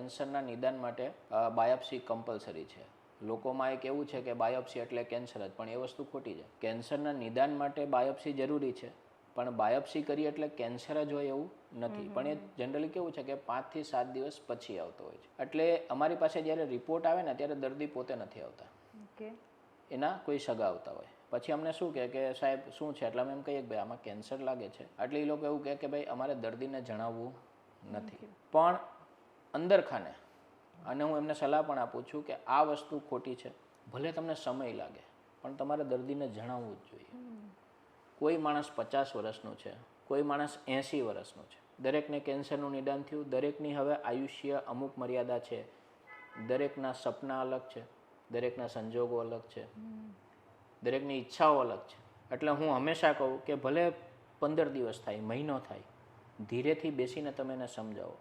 કેન્સરના નિદાન માટે બાયોપ્સી કમ્પલસરી છે. લોકોમાં એક એવું છે કે બાયોપ્સી એટલે કેન્સર જ પણ એ વસ્તુ ખોટી છે. કેન્સરના નિદાન માટે બાયોપ્સી જરૂરી છે પણ બાયોપ્સી કરી એટલે કેન્સર જ હોય એવું નથી. પણ એ જનરલી કેવું છે કે પાંચથી સાત દિવસ પછી આવતો હોય છે. એટલે અમારી પાસે જ્યારે રિપોર્ટ આવે ને ત્યારે દર્દી પોતે નથી આવતા. એના કોઈ સગા આવતા હોય. પછી અમને શું કહે કે સાહેબ શું છે? એટલે અમે એમ કહીએ કે ભાઈ આમાં કેન્સર લાગે છે. એટલે એ લોકો એવું કહે કે ભાઈ અમારે દર્દીને જણાવવું નથી. પણ અંદર ખાને. અને હું એમને સલાહ પણ આપું છું કે આ વસ્તુ ખોટી છે. ભલે તમને સમય લાગે, પણ તમારે દર્દીને જણાવવું જ જોઈએ. કોઈ માણસ પચાસ વર્ષનો છે, કોઈ માણસ એંસી વર્ષનો છે. દરેકને કેન્સરનું નિદાન થયું, દરેકની હવે આયુષ્ય અમુક મર્યાદા છે. દરેકના સપના અલગ છે, દરેકના સંજોગો અલગ છે. દરેકની ઈચ્છાઓ અલગ છે. એટલે હું હંમેશા કહું કે ભલે પંદર દિવસ થાય, મહિનો થાય, ધીરેથી બેસીને તમે એને સમજાવો.